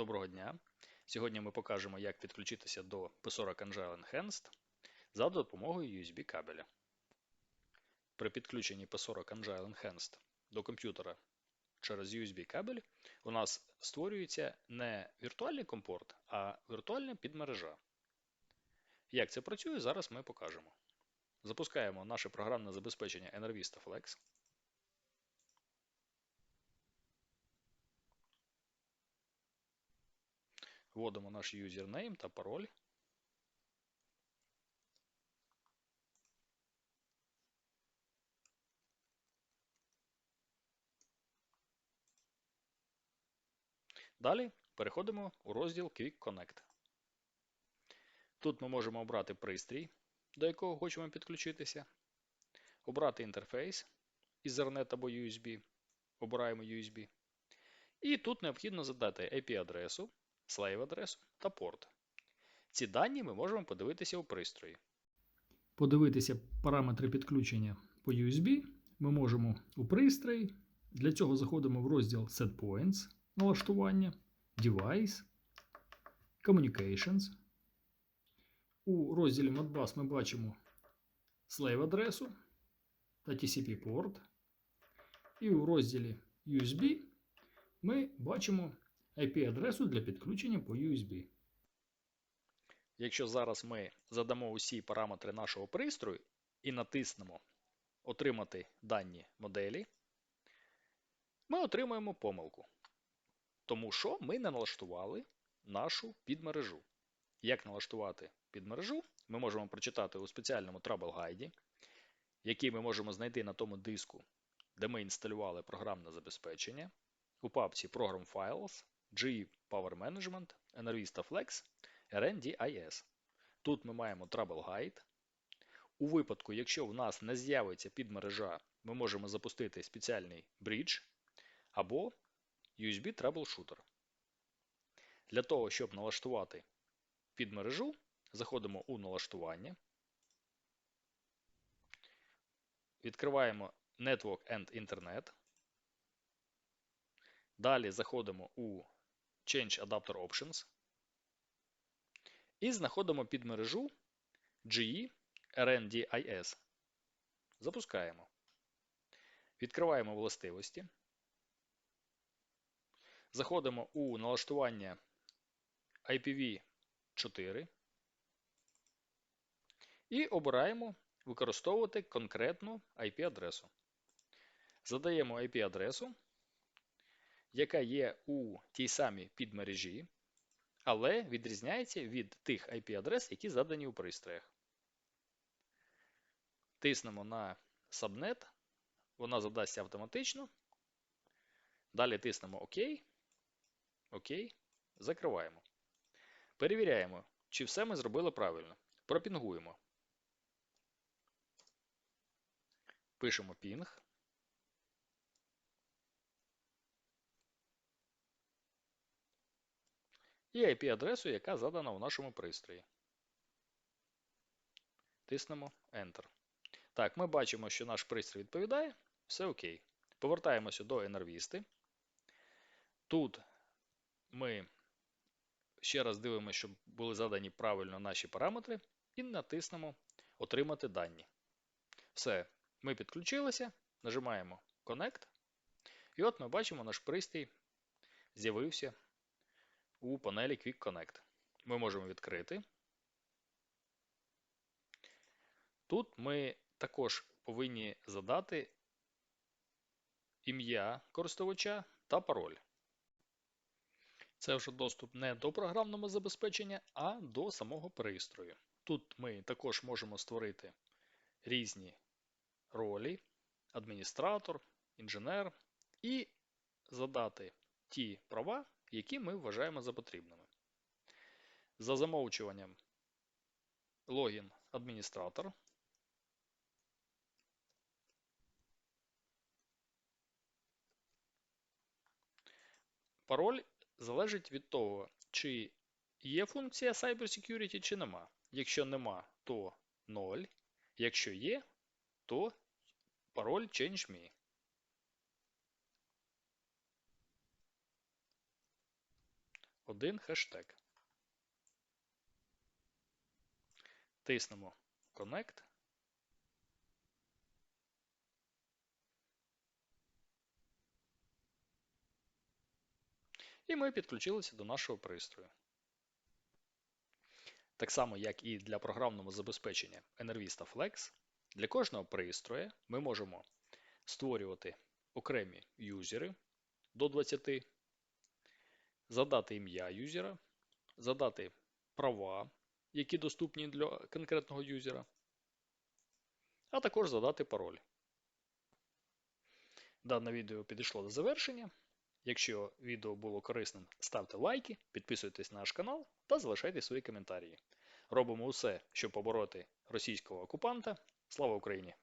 Доброго дня! Сьогодні ми покажемо, як підключитися до P40 Angel Enhanced за допомогою USB кабеля. При підключенні P40 Angel Enhanced до комп'ютера через USB кабель у нас створюється не віртуальний компорт, а віртуальна підмережа. Як це працює, зараз ми покажемо. Запускаємо наше програмне забезпечення Enervista Flex. Вводимо наш юзернейм та пароль. Далі переходимо у розділ Quick Connect. Тут ми можемо обрати пристрій, до якого хочемо підключитися, обрати інтерфейс Ethernet або USB. Обираємо USB. І тут необхідно задати IP-адресу слейв адресу та порт. Ці дані ми можемо подивитися у пристрої. Подивитися параметри підключення по USB ми можемо у пристрої. Для цього заходимо в розділ Set Points, налаштування, Device, Communications. У розділі Modbus ми бачимо слейв адресу та TCP порт. І у розділі USB ми бачимо IP-адресу для підключення по USB. Якщо зараз ми задамо усі параметри нашого пристрою і натиснемо Отримати дані моделі, ми отримаємо помилку. Тому що ми не налаштували нашу підмережу. Як налаштувати підмережу, ми можемо прочитати у спеціальному Trouble Guide, який ми можемо знайти на тому диску, де ми інсталювали програмне забезпечення, у папці Program Files G Power Management, Enervista Flex, RNDIS. Тут ми маємо Trouble Guide. У випадку, якщо в нас не з'явиться підмережа, ми можемо запустити спеціальний Bridge або USB Troubleshooter. Для того, щоб налаштувати підмережу, заходимо у налаштування, відкриваємо Network and Internet. Далі заходимо у Change Adapter Options і знаходимо підмережу GE RNDIS. Запускаємо. Відкриваємо властивості. Заходимо у налаштування IPv4 і обираємо використовувати конкретну IP-адресу. Задаємо IP-адресу яка є у тій самій підмережі, але відрізняється від тих IP-адрес, які задані у пристроях. Тиснемо на Subnet, вона задасться автоматично. Далі тиснемо ОК. ОК. Закриваємо. Перевіряємо, чи все ми зробили правильно. Пропінгуємо. Пишемо пінг. І IP-адресу, яка задана у нашому пристрої. Тиснемо Enter. Так, ми бачимо, що наш пристрій відповідає. Все окей. Повертаємося до Enervista. Тут ми ще раз дивимося, щоб були задані правильно наші параметри, і натиснемо Отримати дані. Все, ми підключилися, нажимаємо Connect. І от ми бачимо, наш пристрій з'явився у панелі Quick Connect. Ми можемо відкрити. Тут ми також повинні задати ім'я користувача та пароль. Це вже доступ не до програмного забезпечення, а до самого пристрою. Тут ми також можемо створити різні ролі, адміністратор, інженер і задати ті права, які ми вважаємо за потрібними. За замовчуванням логін адміністратор. Пароль залежить від того, чи є функція Cybersecurity, чи нема. Якщо нема, то 0. Якщо є, то пароль ChangeMe. Один хештег. Тиснемо Connect. І ми підключилися до нашого пристрою. Так само, як і для програмного забезпечення Enervista Flex, для кожного пристрою ми можемо створювати окремі юзери до 20, задати ім'я юзера, задати права, які доступні для конкретного юзера, а також задати пароль. Дане відео підійшло до завершення. Якщо відео було корисним, ставте лайки, підписуйтесь на наш канал та залишайте свої коментарі. Робимо усе, щоб побороти російського окупанта. Слава Україні!